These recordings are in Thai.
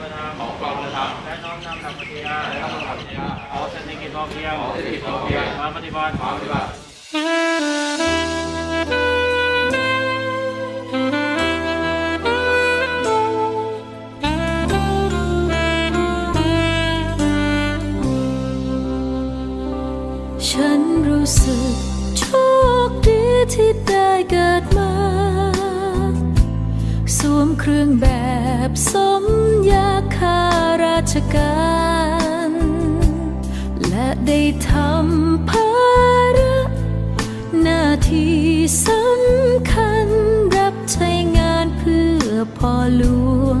กระทำของกองกระทและน้อมนำหลักปฏิญาและต้องทำสัญญาขอเศรษฐกิจพอเพียงขอเศรษฐกิจพอเพียงมาปฏิบัติความปฏิบัติฉันรู้สึกโชคดีที่ได้เกิดมา สวมเครื่องแบบสม ยาคาราชการ และได้ทำภาระหน้าที่สำคัญรับใช้งานเพื่อพ่อหลวง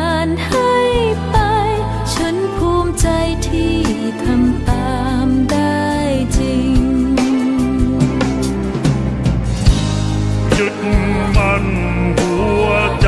ยึดมันหัวใจ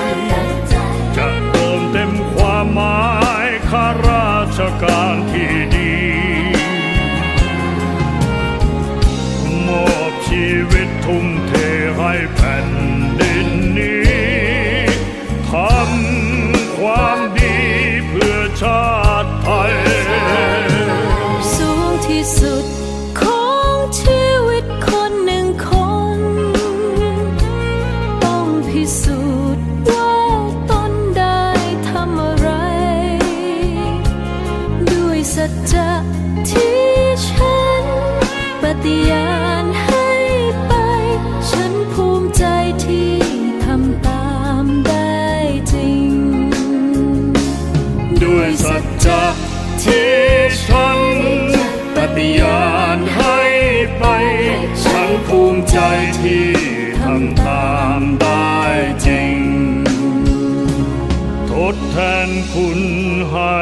ชีวิตทุ่มเทให้แผ่นดิน ภูมิใจที่ทำตามได้จริง ทดแทนคุณให้